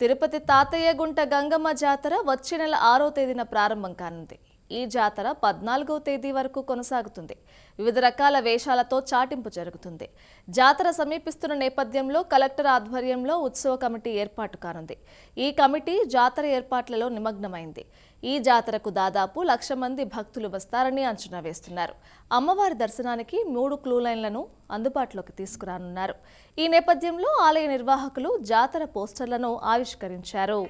తిరుపతి తాతయ్యగుంట గంగమ్మ జాతర వచ్చే నెల ఆరో తేదీన ప్రారంభం కానుంది. ఈ జాతర పద్నాలుగో తేదీ వరకు కొనసాగుతుంది. వివిధ రకాల వేషాలతో చాటింపు జరుగుతుంది. జాతర సమీపిస్తున్న నేపథ్యంలో కలెక్టర్ ఆధ్వర్యంలో ఉత్సవ కమిటీ ఏర్పాటు కానుంది. ఈ కమిటీ జాతర ఏర్పాట్లలో నిమగ్నమైంది. ఈ జాతరకు దాదాపు లక్ష మంది భక్తులు వస్తారని అంచనా వేస్తున్నారు. అమ్మవారి దర్శనానికి మూడు క్లూలైన్లను అందుబాటులోకి తీసుకురానున్నారు. ఈ నేపథ్యంలో ఆలయ నిర్వాహకులు జాతర పోస్టర్లను ఆవిష్కరించారు.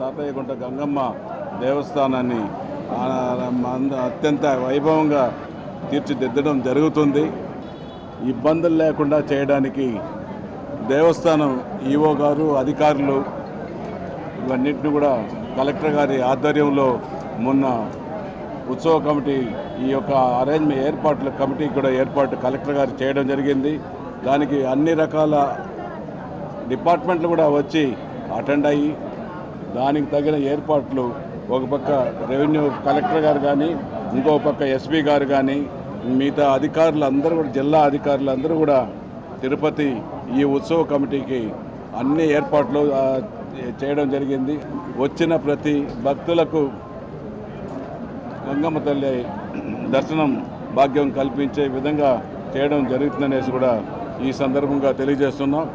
తాతయ్యగుంట గంగమ్మ దేవస్థానాన్ని అత్యంత వైభవంగా తీర్చిదిద్దడం జరుగుతుంది. ఇబ్బందులు లేకుండా చేయడానికి దేవస్థానం ఈవో గారు అధికారులు ఇవన్నింటిని కూడా కలెక్టర్ గారి ఆధ్వర్యంలో మొన్న ఉత్సవ కమిటీ ఈ యొక్క అరేంజ్మెంట్ ఏర్పాట్ల కమిటీ కూడా ఏర్పాటు కలెక్టర్ గారు చేయడం జరిగింది. దానికి అన్ని రకాల డిపార్ట్మెంట్లు కూడా వచ్చి అటెండ్ అయ్యి దానికి తగిన ఏర్పాట్లు ఒక పక్క రెవెన్యూ కలెక్టర్ గారు కానీ ఇంకో పక్క ఎస్పీ గారు కానీ మిగతా అధికారులు అందరూ కూడా జిల్లా అధికారులు అందరూ కూడా తిరుపతి ఈ ఉత్సవ కమిటీకి అన్ని ఏర్పాట్లు చేయడం జరిగింది. వచ్చిన ప్రతి భక్తులకు గంగమ్మ తల్లి దర్శనం భాగ్యం కల్పించే విధంగా చేయడం జరుగుతుందనేసి కూడా ఈ సందర్భంగా తెలియజేస్తున్నాం.